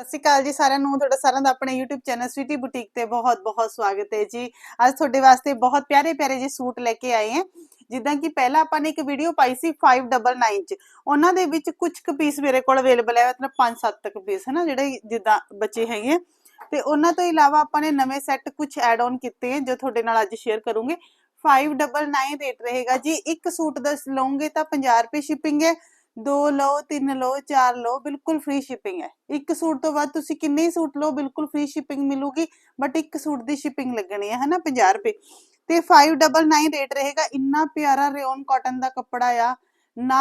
ਸਤਿ ਸ਼੍ਰੀ ਅਕਾਲ ਜੀ ਸਾਰਿਆਂ ਨੂੰ, ਤੁਹਾਡਾ ਸਾਰਿਆਂ ਦਾ ਆਪਣੇ YouTube ਚੈਨਲ ਸਵੀਟੀ ਬੁਟੀਕ ਤੇ ਬਹੁਤ-ਬਹੁਤ ਸਵਾਗਤ ਹੈ ਜੀ। ਅੱਜ ਤੁਹਾਡੇ ਵਾਸਤੇ ਬਹੁਤ ਪਿਆਰੇ-ਪਿਆਰੇ ਜਿਹੇ ਸੂਟ ਲੈ ਕੇ ਆਏ ਹਾਂ। ਜਿੱਦਾਂ ਕਿ ਪਹਿਲਾਂ ਆਪਾਂ ਨੇ ਇੱਕ ਵੀਡੀਓ ਪਾਈ ਸੀ 599 ਚ। ਉਹਨਾਂ ਦੇ ਵਿੱਚ ਕੁਝ ਕੁ ਪੀਸ ਮੇਰੇ ਕੋਲ ਅਵੇਲੇਬਲ ਹੈ, ਮਤਲਬ 5-7 ਤੱਕ ਪੀਸ ਹੈ ਨਾ ਜਿਹੜੇ ਜਿੱਦਾਂ ਬੱਚੇ ਹੈਗੇ ਆ। ਤੇ ਉਹਨਾਂ ਤੋਂ ਇਲਾਵਾ ਆਪਾਂ ਨੇ ਨਵੇਂ ਸੈੱਟ ਕੁਝ ਐਡ ਆਨ ਕੀਤੇ ਹਨ ਜੋ ਤੁਹਾਡੇ ਨਾਲ ਅੱਜ ਸ਼ੇਅਰ ਕਰੂੰਗੇ। 599 ਰੇਟ ਰਹੇਗਾ ਜੀ। ਇੱਕ ਸੂਟ ਦਾ ਲਓਗੇ ਤਾਂ 50 ਰੁਪਏ ਸ਼ਿਪਿੰਗ ਹੈ। ਦੋ ਲਓ, ਤਿੰਨ ਲਓ, ਚਾਰ ਲਓ, ਬਿਲਕੁਲ ਫ੍ਰੀ ਸ਼ਿਪਿੰਗ ਹੈ। ਇੱਕ ਸੂਟ ਤੋਂ ਬਾਅਦ ਤੁਸੀਂ ਕਿੰਨੇ ਹੀ ਸੂਟ ਲਓ, ਬਿਲਕੁਲ ਫ੍ਰੀ ਸ਼ਿਪਿੰਗ ਮਿਲੂਗੀ ਬਟ ਇੱਕ ਸੂਟ ਦੀ ਸ਼ਿਪਿੰਗ ਲੱਗਣੀ ਹੈ, ਹਨਾ 50 ਰੁਪਏ। ਤੇ 599 ਰੇਟ ਰਹੇਗਾ, ਇੰਨਾ ਪਿਆਰਾ ਰਿਓਨ ਕਾਟਨ ਦਾ ਕੱਪੜਾ ਆ। ਨਾ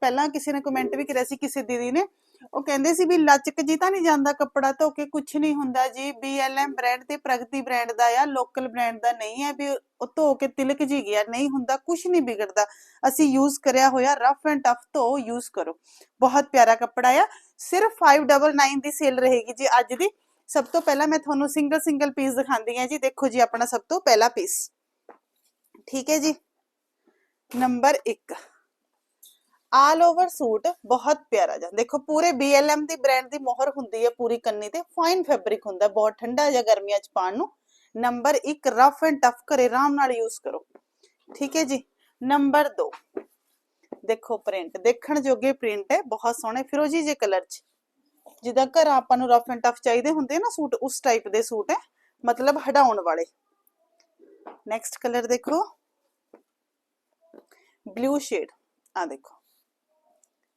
ਪਹਿਲਾਂ ਕਿਸੇ ਨੇ ਕਮੈਂਟ ਵੀ ਕਰਿਆ ਸੀ, ਕਿਸੇ ਦੀਦੀ ਨੇ ਉਹ ਕਹਿੰਦੇ ਸੀ ਵੀ ਲਚਕ ਜੀ ਤਾਂ ਨਹੀਂ ਜਾਂਦਾ ਕੱਪੜਾ ਧੋ ਕੇ ਕੁਝ ਨਹੀਂ ਹੁੰਦਾ ਜੀ। BLM ਬ੍ਰਾਂਡ ਤੇ ਪ੍ਰਗਤੀ ਬ੍ਰਾਂਡ ਦਾ ਆ ਲੋਕਲ ਬ੍ਰਾਂਡ ਦਾ ਨਹੀਂ ਹੈ ਵੀ ਉਹ ਧੋ ਕੇ ਤਿਲਕ ਜੀ ਗਿਆ, ਨਹੀਂ ਹੁੰਦਾ ਕੁਝ ਨਹੀਂ ਵਿਗੜਦਾ। ਅਸੀਂ ਯੂਜ਼ ਕਰਿਆ ਹੋਇਆ ਰਫ ਐਂਡ ਟਫ ਧੋ ਯੂਜ਼ ਕਰੋ। ਬਹੁਤ ਪਿਆਰਾ ਕੱਪੜਾ ਆ। ਸਿਰਫ 599 ਦੀ ਸੇਲ ਰਹੇਗੀ ਜੀ ਅੱਜ ਦੀ। ਸਭ ਤੋਂ ਪਹਿਲਾਂ ਮੈਂ ਤੁਹਾਨੂੰ ਸਿੰਗਲ ਸਿੰਗਲ ਪੀਸ ਦਿਖਾਉਂਦੀ ਹਾਂ ਜੀ। ਦੇਖੋ ਜੀ ਆਪਣਾ ਸਭ ਤੋਂ ਪਹਿਲਾ ਪੀਸ ਠੀਕ ਹੈ ਜੀ। ਨੰਬਰ 1 ਆਲ ਓਵਰ ਸੂਟ ਬਹੁਤ ਪਿਆਰਾ ਜਿਹਾ। ਦੇਖੋ, ਪੂਰੇ BLM ਦੀ ਬ੍ਰਾਂਡ ਦੀ ਮੋਹਰ ਹੁੰਦੀ ਹੈ ਪੂਰੀ ਕੰਨੀ ਤੇ। ਫਾਈਨ ਫੈਬਰਿਕ ਹੁੰਦਾ, ਬਹੁਤ ਠੰਡਾ ਜਿਹਾ ਗਰਮੀਆਂ ਚ ਪਾਉਣ ਨੂੰ। ਨੰਬਰ 1 ਰਫ ਐਂਡ ਟਫ ਕਰੇ ਆਰਾਮ ਨਾਲ ਯੂਜ਼ ਕਰੋ। ਠੀਕ ਹੈ ਜੀ? ਨੰਬਰ 2 ਦੇਖੋ ਪ੍ਰਿੰਟ ਦੇਖਣ ਜੋਗੇ ਪ੍ਰਿੰਟ ਹੈ, ਬਹੁਤ ਸੋਹਣੇ, ਫਿਰੋਜੀ ਜੇ ਕਲਰ ਚ। ਜਿੱਦਾਂ ਘਰ ਆਪਾਂ ਨੂੰ ਰਫ ਐਂਡ ਟਫ ਚਾਹੀਦੇ ਹੁੰਦੇ ਨਾ ਸੂਟ, ਉਸ ਟਾਈਪ ਦੇ ਸੂਟ ਹੈ, ਮਤਲਬ ਹਟਾਉਣ ਵਾਲੇ। ਨੈਕਸਟ ਕਲਰ ਦੇਖੋ। ਬਲੂ ਸ਼ੇਡ ਆ ਦੇਖੋ।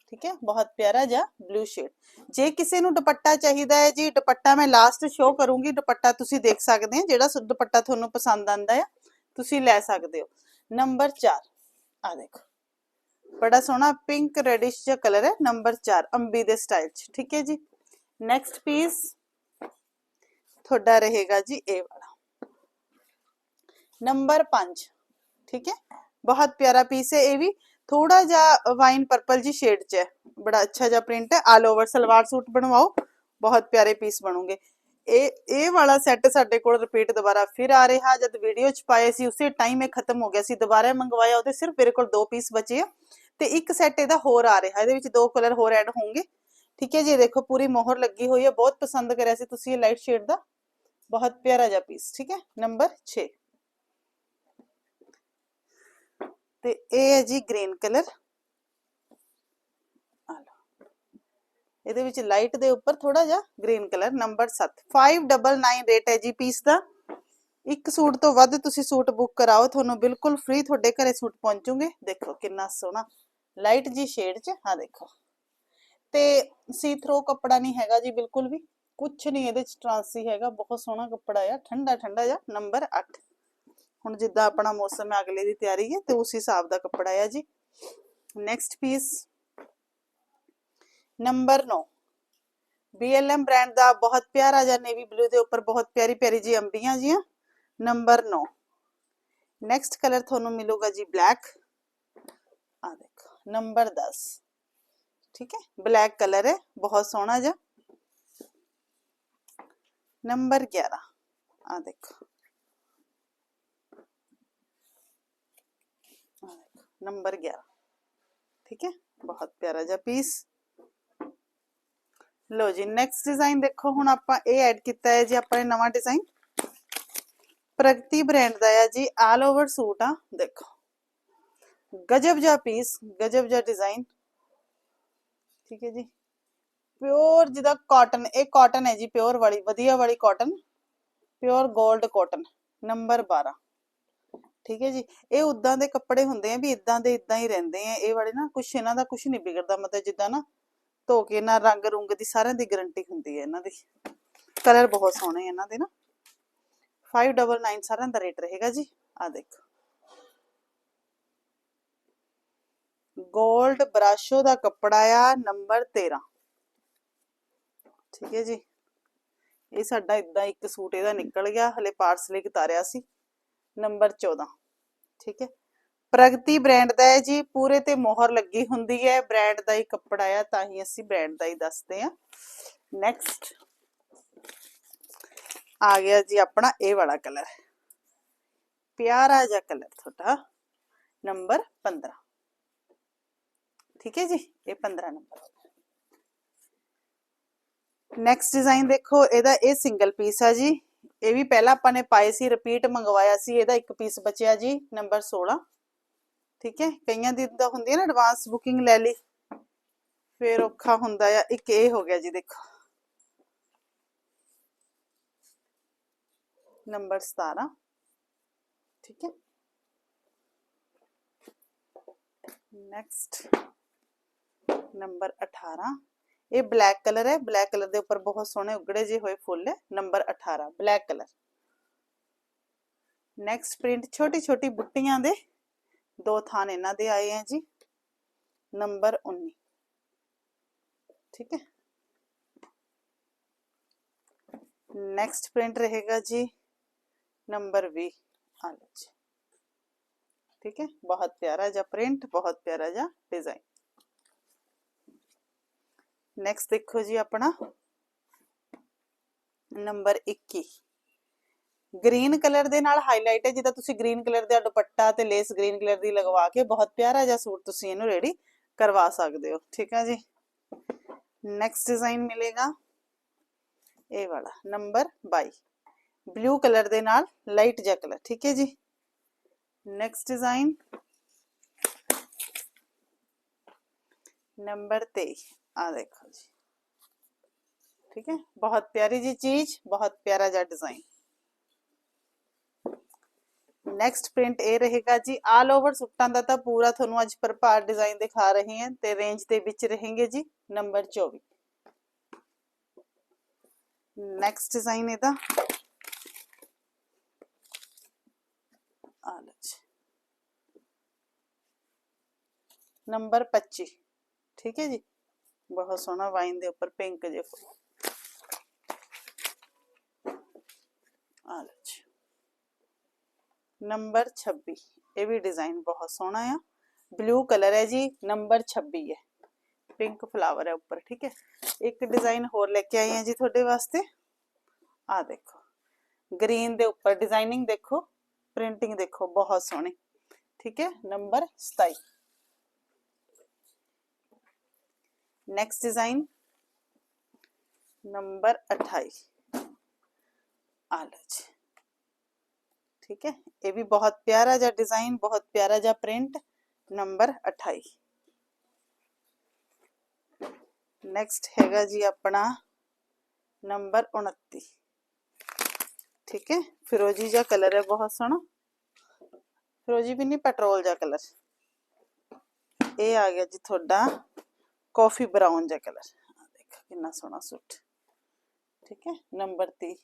ਠੀਕ ਹੈ, ਬਹੁਤ ਪਿਆਰਾ ਜਿਹਾ ਬਲੂ ਸ਼ੇਡ ਜੇ ਕਿਸੇ ਨੂੰ ਦੁਪੱਟਾ ਚਾਹੀਦਾ ਹੈ ਜੀ, ਦੁਪੱਟਾ ਮੈਂ ਲਾਸਟ ਸ਼ੋ ਕਰੂੰਗੀ, ਦੁਪੱਟਾ ਤੁਸੀਂ ਦੇਖ ਸਕਦੇ ਹੋ, ਜਿਹੜਾ ਦੁਪੱਟਾ ਤੁਹਾਨੂੰ ਪਸੰਦ ਆਂਦਾ ਹੈ ਤੁਸੀਂ ਲੈ ਸਕਦੇ ਹੋ। ਨੰਬਰ 4 ਆ ਦੇਖੋ। ਬੜਾ ਸੋਹਣਾ ਪਿੰਕ ਰੈਡਿਸ਼ ਜਿਹਾ ਕਲਰ ਹੈ ਨੰਬਰ 4 ਅੰਬੀ ਦੇ ਸਟਾਈਲ 'ਚ, ਠੀਕ ਹੈ ਜੀ। ਨੈਕਸਟ ਪੀਸ ਤੁਹਾਡਾ ਰਹੇਗਾ ਜੀ ਇਹ ਵਾਲਾ। ਨੰਬਰ 5 ਠੀਕ ਹੈ। ਬਹੁਤ ਪਿਆਰਾ ਪੀਸ ਹੈ ਇਹ ਵੀ। ਥੋੜਾ ਜਿਹਾ ਵਾਈਨ ਪਰਪਲ ਜੀ ਸ਼ੇਡ 'ਚ ਹੈ ਬੜਾ ਅੱਛਾ ਜਿਹਾ ਪ੍ਰਿੰਟ ਹੈ ਆਲ ਓਵਰ ਸਲਵਾਰ ਸੂਟ ਬਣਵਾਓ ਬਹੁਤ ਪਿਆਰੇ ਪੀਸ ਬਣੂਗੇ ਇਹ ਇਹ ਵਾਲਾ ਸੈੱਟ ਸਾਡੇ ਕੋਲ ਰਿਪੀਟ ਦੁਬਾਰਾ ਫਿਰ ਆ ਰਿਹਾ ਜਦ ਵੀਡੀਓ 'ਚ ਪਾਏ ਸੀ ਉਸੇ ਟਾਈਮ ਇਹ ਖਤਮ ਹੋ ਗਿਆ ਸੀ ਦੁਬਾਰਾ ਮੰਗਵਾਇਆ ਉਹਦੇ ਸਿਰਫ ਮੇਰੇ ਕੋਲ ਦੋ ਪੀਸ ਬਚੇ ਆ ਤੇ ਇੱਕ ਸੈੱਟ ਇਹਦਾ ਹੋਰ ਆ ਰਿਹਾ ਇਹਦੇ ਵਿੱਚ ਦੋ ਕਲਰ ਹੋਰ ਐਡ ਹੋਣਗੇ ਠੀਕ ਹੈ ਜੀ ਦੇਖੋ ਪੂਰੀ ਮੋਹਰ ਲੱਗੀ ਹੋਈ ਹੈ ਬਹੁਤ ਪਸੰਦ ਕਰਿਆ ਸੀ ਤੁਸੀਂ ਇਹ ਲਾਈਟ ਸ਼ੇਡ ਦਾ ਬਹੁਤ ਪਿਆਰਾ ਜਿਹਾ ਪੀਸ ਠੀਕ ਹੈ ਨੰਬਰ 6 ਤੇ ਇਹ ਹੈ ਜੀ ਗ੍ਰੀਨ ਕਲਰ। ਇਹਦੇ ਵਿੱਚ ਲਾਈਟ ਦੇ ਉੱਪਰ ਥੋੜਾ ਜਿਹਾ ਗ੍ਰੀਨ ਕਲਰ, ਨੰਬਰ 7 599 ਰੇਟ ਹੈ ਜੀ ਪੀਸ ਦਾ। ਇੱਕ ਸੂਟ ਤੋਂ ਵੱਧ ਤੁਸੀਂ ਸੂਟ ਬੁੱਕ ਕਰਾਓ, ਤੁਹਾਨੂੰ ਬਿਲਕੁਲ ਫ੍ਰੀ ਤੁਹਾਡੇ ਘਰੇ ਸੂਟ ਪਹੁੰਚੂਗੇ। ਦੇਖੋ ਕਿੰਨਾ ਸੋਹਣਾ। ਲਾਈਟ ਜੀ ਸ਼ੇਡ 'ਚ ਹਾਂ ਦੇਖੋ। ਤੇ ਸੀ ਥਰੋ ਕੱਪੜਾ ਨਹੀਂ ਹੈਗਾ ਜੀ ਬਿਲਕੁਲ ਵੀ। ਕੁਝ ਨਹੀਂ ਇਹਦੇ 'ਚ ਟ੍ਰਾਂਸੀ ਹੈਗਾ, ਬਹੁਤ ਸੋਹਣਾ ਕੱਪੜਾ ਆ ਠੰਡਾ ਠੰਡਾ ਜਿਹਾ, ਨੰਬਰ 8 ਹੁਣ ਜਿੱਦਾਂ ਆਪਣਾ ਮੌਸਮ ਹੈ, ਅਗਲੇ ਦੀ ਤਿਆਰੀ ਹੈ ਤੇ ਉਸ ਹਿਸਾਬ ਦਾ ਕੱਪੜਾ ਹੈ ਜੀ। Next piece number 9 BLM brand ਦਾ ਬਹੁਤ ਪਿਆਰਾ ਜਿਹਾ ਨੇਵੀ ਬਲੂ ਦੇ ਉੱਪਰ ਬਹੁਤ ਪਿਆਰੀ ਪਿਆਰੀ ਜੀ ਅੰਬੀਆਂ ਜੀਆਂ। ਨੰਬਰ 9 ਨੈਕਸਟ ਕਲਰ ਤੁਹਾਨੂੰ ਮਿਲੂਗਾ ਜੀ ਬਲੈਕ ਆ ਦੇਖੋ ਨੰਬਰ 10 ਠੀਕ ਹੈ ਬਲੈਕ ਕਲਰ ਹੈ, ਬਹੁਤ ਸੋਹਣਾ ਜਿਹਾ। ਨੰਬਰ 11 ਆ ਦੇਖੋ। ਨੰਬਰ 11 ਠੀਕ ਹੈ ਬਹੁਤ ਪਿਆਰਾ ਜਿਹਾ ਪੀਸ ਲੋ ਜੀ ਨੈਕਸਟ ਡਿਜ਼ਾਈਨ ਦੇਖੋ ਹੁਣ ਆਪਾਂ ਇਹ ਐਡ ਕੀਤਾ ਹੈ ਜੀ ਆਪਾਂ ਨੇ ਨਵਾਂ ਡਿਜ਼ਾਈਨ ਪ੍ਰਗਤੀ ਬ੍ਰਾਂਡ ਦਾ ਹੈ ਜੀ ਆਲ ਓਵਰ ਸੂਟ ਆ ਦੇਖੋ ਗਜਬ ਜਿਹਾ ਪੀਸ ਗਜਬ ਜਿਹਾ ਡਿਜ਼ਾਈਨ ਠੀਕ ਹੈ ਜੀ ਪਿਓਰ ਜਿਹਦਾ ਕਾਟਨ ਇਹ ਕਾਟਨ ਹੈ ਜੀ ਪਿਓਰ ਵਾਲੀ ਵਧੀਆ ਵਾਲੀ ਕਾਟਨ ਪਿਓਰ 골ਡ ਕਾਟਨ ਨੰਬਰ 12 ਠੀਕ ਹੈ ਜੀ, ਇਹ ਉਦਾਂ ਦੇ ਕੱਪੜੇ ਹੁੰਦੇ ਆ ਵੀ ਇਦਾਂ ਦੇ ਇਦਾਂ ਹੀ ਰਹਿੰਦੇ ਆ, ਇਹ ਵਾਲੇ ਨਾ ਕੁਛ ਇਹਨਾਂ ਦਾ ਕੁਛ ਨਹੀਂ ਵਿਗੜਦਾ, ਮਤਲਬ ਜਿੱਦਾਂ ਨਾ ਧੋ ਕੇ ਨਾ ਰੰਗ ਰੁੰਗ ਦੀ ਸਾਰਿਆਂ ਦੀ ਗਾਰੰਟੀ ਹੁੰਦੀ ਹੈ ਇਹਨਾਂ ਦੀ। ਕਲਰ ਬਹੁਤ ਸੋਹਣੇ ਇਹਨਾਂ ਦੇ ਨਾ। 599 ਸਾਰਿਆਂ ਦਾ ਰੇਟ ਰਹੇਗਾ ਜੀ ਆ ਦੇਖੋ। 골ਡ ਬਰਾਸ਼ੋ ਦਾ ਕੱਪੜਾ ਆ ਨੰਬਰ 13 ਠੀਕ ਹੈ ਜੀ। ਇਹ ਸਾਡਾ ਇਦਾਂ ਇੱਕ ਸੂਟ ਇਹਦਾ ਨਿਕਲ ਗਿਆ, ਹਲੇ ਪਾਰਸਲ ਤਾਰਿਆ ਸੀ। ਨੰਬਰ 14 ਠੀਕ ਹੈ? ਪ੍ਰਗਤੀ ਬ੍ਰਾਂਡ ਦਾ ਹੈ ਜੀ, ਪੂਰੇ ਤੇ ਮੋਹਰ ਲੱਗੀ ਹੁੰਦੀ ਹੈ। ਬ੍ਰਾਂਡ ਦਾ ਹੀ ਕੱਪੜਾ ਆ, ਤਾਂ ਹੀ ਅਸੀਂ ਬ੍ਰਾਂਡ ਦਾ ਹੀ ਦੱਸਦੇ ਆ ਨੈਕਸਟ ਆ ਗਿਆ ਜੀ ਆਪਣਾ ਇਹ ਵਾਲਾ ਕਲਰ ਪਿਆਰਾ ਜਿਹਾ ਕਲਰ ਤੁਹਾਡਾ, ਨੰਬਰ 15 ਠੀਕ ਹੈ ਜੀ? ਇਹ 15 ਨੰਬਰ। ਨੈਕਸਟ ਡਿਜ਼ਾਈਨ ਦੇਖੋ, ਇਹਦਾ ਇਹ ਸਿੰਗਲ ਪੀਸ ਆ ਜੀ। ਇਹ ਵੀ ਪਹਿਲਾਂ ਆਪਾਂ ਨੇ ਪਾਏ ਸੀ ਰਿਪੀਟ ਮੰਗਵਾਇਆ ਸੀ, ਇਹਦਾ ਇੱਕ ਪੀਸ ਬਚਿਆ ਜੀ ਨੰਬਰ 16 ਠੀਕ ਹੈ? ਕਈਆਂ ਦੀ ਤਾਂ ਹੁੰਦੀ ਹੈ ਨਾ ਐਡਵਾਂਸ ਬੁਕਿੰਗ ਲੈ ਲਈ। ਫੇਰ ਔਖਾ ਹੁੰਦਾ ਆ, ਇੱਕ ਇਹ ਹੋ ਗਿਆ ਜੀ, ਦੇਖੋ। ਨੰਬਰ 17 ਠੀਕ ਹੈ? ਨੈਕਸਟ ਨੰਬਰ 18 ਇਹ ਬਲੈਕ ਕਲਰ ਹੈ। ਬਲੈਕ ਕਲਰ ਦੇ ਉੱਪਰ ਬਹੁਤ ਸੋਹਣੇ ਉਗੜੇ ਜਿਹੇ ਹੋਏ ਫੁੱਲ ਹੈ। Number 18 black colour next print ਛੋਟੀ ਛੋਟੀ ਬੁੱਟੀਆਂ ਦੇ ਦੋ ਥਾਨ ਇਹਨਾਂ ਦੇ ਆਏ ਹੈ ਜੀ। ਨੰਬਰ 19 ਠੀਕ ਹੈ। ਨੈਕਸਟ ਪ੍ਰਿੰਟ ਰਹੇਗਾ ਜੀ। ਨੰਬਰ 20 ਆ ਲਓ ਜੀ। ਠੀਕ ਹੈ। ਬਹੁਤ ਪਿਆਰਾ ਜਿਹਾ ਪ੍ਰਿੰਟ ਬਹੁਤ ਪਿਆਰਾ ਜਿਹਾ ਡਿਜ਼ਾਈਨ ਨੈਕਸਟ ਦੇਖੋ ਜੀ ਆਪਣਾ। ਨੰਬਰ 21 ਗ੍ਰੀਨ ਕਲਰ ਦੇ ਨਾਲ ਹਾਈਲਾਈਟ ਹੈ, ਜਿੱਦਾਂ ਤੁਸੀਂ ਗ੍ਰੀਨ ਕਲਰ ਦਾ ਦੁਪੱਟਾ ਤੇ ਲੇਸ ਗ੍ਰੀਨ ਕਲਰ ਦੀ ਲਗਵਾ ਕੇ ਬਹੁਤ ਪਿਆਰਾ ਜਿਹਾ ਸੂਟ ਤੁਸੀਂ ਇਹਨੂੰ ਰੈਡੀ ਕਰਵਾ ਸਕਦੇ ਹੋ। ਠੀਕ ਹੈ ਜੀ? ਨੈਕਸਟ ਡਿਜ਼ਾਈਨ ਮਿਲੇਗਾ। ਇਹ ਵਾਲਾ ਨੰਬਰ 22 ਬਲੂ ਕਲਰ ਦੇ ਨਾਲ ਲਾਈਟ ਜਿਹਾ ਕਲਰ ਠੀਕ ਹੈ ਜੀ? ਨੈਕਸਟ ਡਿਜ਼ਾਈਨ ਨੰਬਰ 23 ਆ ਦੇਖੋ ਜੀ। ਠੀਕ ਹੈ? ਬਹੁਤ ਪਿਆਰੀ ਜੀ ਚੀਜ਼, ਬਹੁਤ ਪਿਆਰਾ ਜਿਹਾ ਡਿਜ਼ਾਈਨ ਨੈਕਸਟ ਪ੍ਰਿੰਟ ਇਹ ਰਹੇਗਾ ਜੀ। ਆਲ ਓਵਰ ਸੁੱਟਾਂ ਦਾ ਤਾਂ ਪੂਰਾ ਤੁਹਾਨੂੰ ਅੱਜ ਪ੍ਰਭਾਤ ਡਿਜ਼ਾਈਨ ਦਿਖਾ ਰਹੇ ਹਾਂ ਤੇ ਰੇਂਜ ਦੇ ਵਿੱਚ ਰਹੇਗੇ ਜੀ ਨੰਬਰ 24 ਨੈਕਸਟ ਡਿਜ਼ਾਈਨ ਇਹਦਾ। ਆ ਲਓ ਜੀ। ਨੰਬਰ 25 ਠੀਕ ਹੈ ਜੀ? ਬਹੁਤ ਸੋਹਣਾ ਵਾਈਨ ਦੇ ਉੱਪਰ ਪਿੰਕ ਜੇ ਫੁੱਲ। ਆ ਲਓ ਜੀ। ਨੰਬਰ 26 ਇਹ ਵੀ ਡਿਜ਼ਾਈਨ ਬਹੁਤ ਸੋਹਣਾ ਆ। ਬਲੂ ਕਲਰ ਹੈ ਜੀ, ਨੰਬਰ 26 ਹੈ। ਪਿੰਕ ਫਲਾਵਰ ਹੈ ਉੱਪਰ, ਠੀਕ ਹੈ। ਇੱਕ ਡਿਜ਼ਾਈਨ ਹੋਰ ਲੈ ਕੇ ਆਈ ਹਾਂ ਜੀ ਤੁਹਾਡੇ ਵਾਸਤੇ। ਆ ਦੇਖੋ। ਗ੍ਰੀਨ ਦੇ ਉੱਪਰ ਡਿਜ਼ਾਈਨਿੰਗ ਦੇਖੋ, ਪ੍ਰਿੰਟਿੰਗ ਦੇਖੋ, ਬਹੁਤ ਸੋਹਣੀ। ਠੀਕ ਹੈ, ਨੰਬਰ 27 ਨੈਕਸਟ ਡਿਜ਼ਾਈਨ ਨੰਬਰ 28 ਆ ਲਓ ਜੀ ਠੀਕ ਹੈ ਇਹ ਵੀ ਬਹੁਤ ਪਿਆਰਾ ਜਿਹਾ ਡਿਜ਼ਾਈਨ ਬਹੁਤ ਪਿਆਰਾ ਜਿਹਾ ਪ੍ਰਿੰਟ ਨੰਬਰ 28 ਨੈਕਸਟ ਹੈਗਾ ਜੀ ਆਪਣਾ ਨੰਬਰ 29 ਠੀਕ ਹੈ ਫਿਰੋਜੀ ਜਿਹਾ ਕਲਰ ਹੈ ਬਹੁਤ ਸੋਹਣਾ ਫਿਰੋਜੀ ਵੀ ਨਹੀਂ ਪੈਟਰੋਲ ਜਿਹਾ ਕਲਰ ਇਹ ਆ ਗਿਆ ਜੀ ਤੁਹਾਡਾ ਕਾਫੀ ਬਰਾਊਨ ਜਿਹਾ ਕਲਰ ਦੇਖੋ ਕਿੰਨਾ ਸੋਹਣਾ ਸੂਟ ਠੀਕ ਹੈ ਨੰਬਰ 30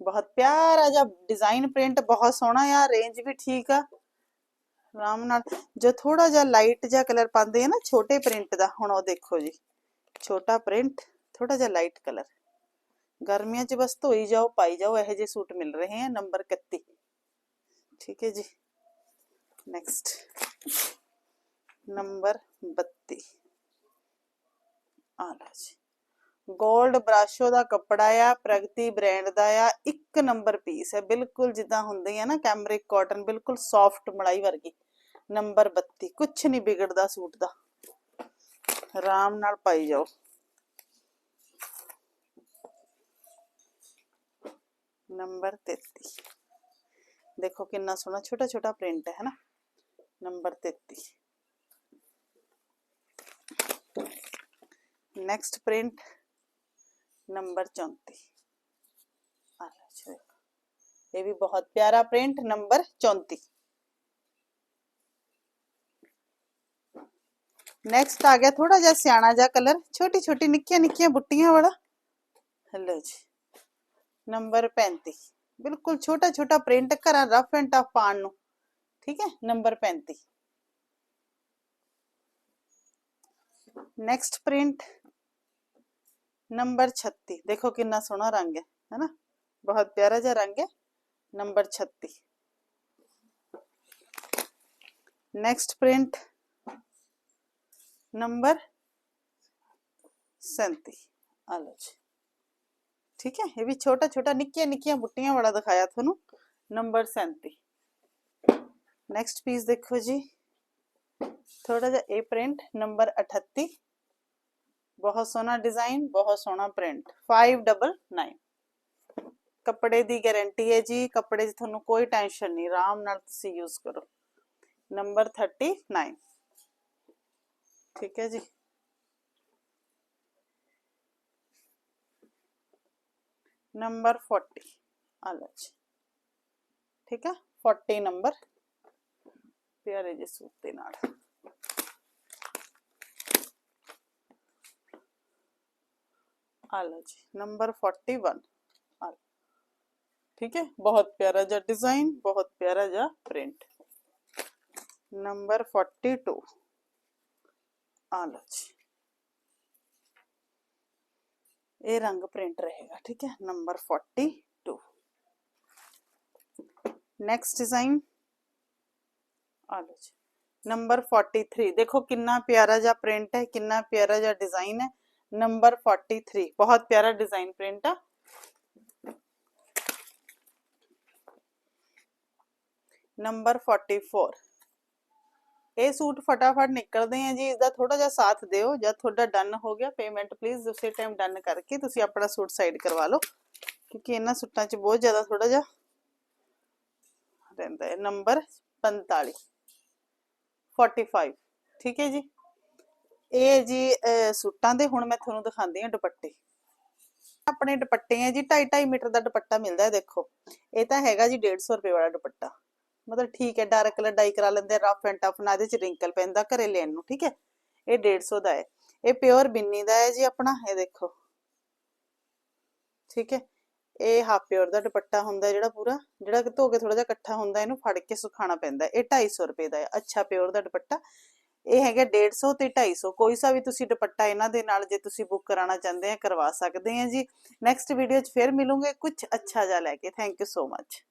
ਬਹੁਤ ਪਿਆਰਾ ਜਿਹਾ ਡਿਜ਼ਾਈਨ ਪ੍ਰਿੰਟ ਬਹੁਤ ਸੋਹਣਾ ਆ ਰੇਂਜ ਵੀ ਠੀਕ ਆ ਆਰਾਮ ਨਾਲ ਜੋ ਥੋੜਾ ਜਿਹਾ ਲਾਈਟ ਜਿਹਾ ਕਲਰ ਪਾਉਂਦੇ ਆ ਨਾ ਛੋਟੇ ਪ੍ਰਿੰਟ ਦਾ ਹੁਣ ਉਹ ਦੇਖੋ ਜੀ ਛੋਟਾ ਪ੍ਰਿੰਟ ਥੋੜਾ ਜਿਹਾ ਲਾਈਟ ਕਲਰ ਗਰਮੀਆਂ 'ਚ ਬਸ ਧੋਈ ਜਾਓ ਪਾਈ ਜਾਓ ਇਹੋ ਜਿਹੇ ਸੂਟ ਮਿਲ ਰਹੇ ਆ ਨੰਬਰ 31 ਠੀਕ ਹੈ ਜੀ ਨੈਕਸਟ ਨੰਬਰ 32 ਆ ਲਓ ਜੀ। 골ਡ ਬਰਾਸ਼ੋ ਦਾ ਕੱਪੜਾ ਆ, ਪ੍ਰਗਤੀ ਬ੍ਰਾਂਡ ਦਾ ਆ, ਇੱਕ ਨੰਬਰ ਪੀਸ ਹੈ। ਬਿਲਕੁਲ ਜਿੱਦਾਂ ਹੁੰਦੇ ਆ ਨਾ ਕੈਮਰਿਕ ਕਾਟਨ ਬਿਲਕੁਲ ਸੌਫਟ ਮਲਾਈ ਵਰਗੀ। ਨੰਬਰ 32 ਕੁਝ ਨਹੀਂ ਵਿਗੜਦਾ ਸੂਟ ਦਾ। ਆਰਾਮ ਨਾਲ ਪਾਈ ਜਾਓ। ਨੰਬਰ 33 ਦੇਖੋ ਕਿੰਨਾ ਸੋਹਣਾ ਛੋਟਾ ਛੋਟਾ ਪ੍ਰਿੰਟ ਹੈ ਨਾ? ਨੰਬਰ 33 ਨੈਕਸਟ ਪ੍ਰਿੰਟ ਨੰਬਰ 34 ਆ ਲਓ ਜੀ ਦੇਖੋ ਇਹ ਵੀ ਬਹੁਤ ਪਿਆਰਾ ਪ੍ਰਿੰਟ ਨੰਬਰ 34 ਨੈਕਸਟ ਆ ਗਿਆ ਥੋੜਾ ਜਿਹਾ ਸਿਆਣਾ ਜਿਹਾ ਕਲਰ ਛੋਟੀ ਛੋਟੀ ਨਿੱਕੀਆਂ ਨਿੱਕੀਆਂ ਬੁੱਟੀਆਂ ਵਾਲਾ ਹਲੋ ਜੀ ਨੰਬਰ 35 ਬਿਲਕੁਲ ਛੋਟਾ ਛੋਟਾ ਪ੍ਰਿੰਟ ਘਰਾਂ ਰਫ ਐਂਡ ਟਫ ਪਾਣ ਨੂੰ ਠੀਕ ਹੈ ਨੰਬਰ 35 ਨੈਕਸਟ ਪ੍ਰਿੰਟ ਨੰਬਰ 36 ਦੇਖੋ ਕਿੰਨਾ ਸੋਹਣਾ ਰੰਗ ਹੈ ਹੈਨਾ ਬਹੁਤ ਪਿਆਰਾ ਜਿਹਾ ਰੰਗ ਹੈ ਨੰਬਰ 36 ਨੈਕਸਟ ਪ੍ਰਿੰਟ ਨੰਬਰ 37 ਆ ਲਓ ਜੀ ਠੀਕ ਹੈ ਇਹ ਵੀ ਛੋਟਾ ਛੋਟਾ ਨਿੱਕੀਆਂ ਨਿੱਕੀਆਂ ਬੁੱਟੀਆਂ ਵਾਲਾ ਦਿਖਾਇਆ ਤੁਹਾਨੂੰ ਨੰਬਰ 37 ਨੈਕਸਟ ਪੀਸ ਦੇਖੋ ਜੀ ਥੋੜਾ ਜਿਹਾ ਇਹ ਪ੍ਰਿੰਟ ਨੰਬਰ 38 ਬਹੁਤ ਸੋਹਣਾ ਡਿਜ਼ਾਈਨ ਬਹੁਤ ਸੋਹਣਾ ਪ੍ਰਿੰਟ 599 ਕੱਪੜੇ ਦੀ ਗਾਰੰਟੀ ਹੈ ਜੀ ਕੱਪੜੇ 'ਚ ਤੁਹਾਨੂੰ ਕੋਈ ਟੈਨਸ਼ਨ ਨਹੀਂ ਆਰਾਮ ਨਾਲ ਤੁਸੀਂ ਯੂਜ਼ ਕਰੋ ਨੰਬਰ 39 ਠੀਕ ਹੈ ਜੀ ਨੰਬਰ 40 ਆ ਲਓ ਜੀ ਠੀਕ ਹੈ 40 ਨੰਬਰ ਪਿਆਰੇ ਜਿਹੇ ਸੂਟ ਦੇ ਨਾਲ ਆ ਲਓ ਜੀ ਨੰਬਰ 41 ਆ ਲਓ। ਠੀਕ ਹੈ ਬਹੁਤ ਪਿਆਰਾ ਜਿਹਾ ਡਿਜ਼ਾਈਨ ਬਹੁਤ ਪਿਆਰਾ ਜਿਹਾ ਪ੍ਰਿੰਟ ਨੰਬਰ 42 ਆ ਲਓ ਜੀ ਇਹ ਰੰਗ ਪ੍ਰਿੰਟ ਰਹੇਗਾ ਠੀਕ ਹੈ ਨੰਬਰ 42 ਨੈਕਸਟ ਡਿਜ਼ਾਈਨ ਆ ਲਓ ਜੀ ਨੰਬਰ 43 ਦੇਖੋ ਕਿੰਨਾ ਪਿਆਰਾ ਜਿਹਾ ਪ੍ਰਿੰਟ ਹੈ ਕਿੰਨਾ ਪਿਆਰਾ ਜਿਹਾ ਡਿਜ਼ਾਈਨ ਹੈ ਨੰਬਰ 43 ਬਹੁਤ ਪਿਆਰਾ ਡਿਜ਼ਾਈਨ ਪ੍ਰਿੰਟ ਆ। ਨੰਬਰ 44 ਇਹ ਸੂਟ ਫਟਾਫਟ ਨਿਕਲਦੇ ਆ ਜੀ। ਇਸ ਦਾ ਥੋੜਾ ਜਿਹਾ ਸਾਥ ਦਿਓ। ਜਦ ਤੁਹਾਡਾ ਡਨ ਹੋ ਗਿਆ ਪੇਮੈਂਟ ਪਲੀਜ਼ ਉਸੇ ਟਾਈਮ ਡਨ ਕਰਕੇ ਤੁਸੀਂ ਆਪਣਾ ਸੂਟ ਸਾਈਡ ਕਰਵਾ ਲਓ। ਕਿਉਂਕਿ ਇਹਨਾਂ ਸੂਟਾਂ 'ਚ ਬਹੁਤ ਜ਼ਿਆਦਾ ਥੋੜਾ ਜਿਹਾ ਰਹਿੰਦਾ ਹੈ। ਨੰਬਰ 45 45 ਠੀਕ ਹੈ ਜੀ? ਇਹ ਜੀ ਸੂਟਾਂ ਦੇ ਹੁਣ ਮੈਂ ਤੁਹਾਨੂੰ ਦਿਖਾਉਂਦੀ ਹਾਂ ਦੁਪੱਟੇ। ਆਪਣੇ ਦੁਪੱਟੇ ਆ ਜੀ 2.5 2.5 ਮੀਟਰ ਦਾ ਦੁਪੱਟਾ ਮਿਲਦਾ ਹੈ ਦੇਖੋ। ਇਹ ਤਾਂ ਹੈਗਾ ਜੀ 150 ਰੁਪਏ ਵਾਲਾ ਦੁਪੱਟਾ। ਮਤਲਬ ਠੀਕ ਹੈ, ਡਾਰਕ ਕਲਰ ਡਾਈ ਕਰਾ ਲੈਂਦੇ ਰਫ ਐਂਡ ਟਫ ਨਾ ਇਹਦੇ ਚ ਰਿੰਕਲ ਪੈਂਦਾ ਘਰੇ ਲੈਣ ਨੂੰ, ਠੀਕ ਹੈ? ਇਹ 150 ਦਾ ਹੈ। ਇਹ ਪਿਓਰ ਬਿੰਨੀ ਦਾ ਹੈ ਜੀ ਆਪਣਾ, ਇਹ ਦੇਖੋ। ਠੀਕ ਹੈ? ਇਹ ਹਾਫ ਪਿਓਰ ਦਾ ਦੁਪੱਟਾ ਹੁੰਦਾ ਜਿਹੜਾ ਪੂਰਾ, ਜਿਹੜਾ ਧੋ ਕੇ ਥੋੜਾ ਜਿਹਾ ਇਕੱਠਾ ਹੁੰਦਾ, ਇਹਨੂੰ ਫੜ ਕੇ ਸੁਖਾਣਾ ਪੈਂਦਾ। ਹੈ। ਇਹ 250 ਰੁਪਏ ਦਾ ਹੈ, ਅੱਛਾ ਪਿਓਰ ਦਾ ਦੁਪੱਟਾ। ਇਹ ਹੈਗਾ 150 ਤੇ 250 ਕੋਈ ਸਾ ਵੀ ਤੁਸੀਂ ਦੁਪੱਟਾ ਇਹਨਾਂ ਦੇ ਨਾਲ ਜੇ ਤੁਸੀਂ ਬੁੱਕ ਕਰਾਉਣਾ ਚਾਹੁੰਦੇ ਆ, ਕਰਵਾ ਸਕਦੇ ਆ ਜੀ। ਨੈਕਸਟ ਵੀਡੀਓ 'ਚ ਫਿਰ ਮਿਲੂਗੇ। ਕੁਝ ਅੱਛਾ ਜਿਹਾ ਲੈ ਕੇ। Thank you so much.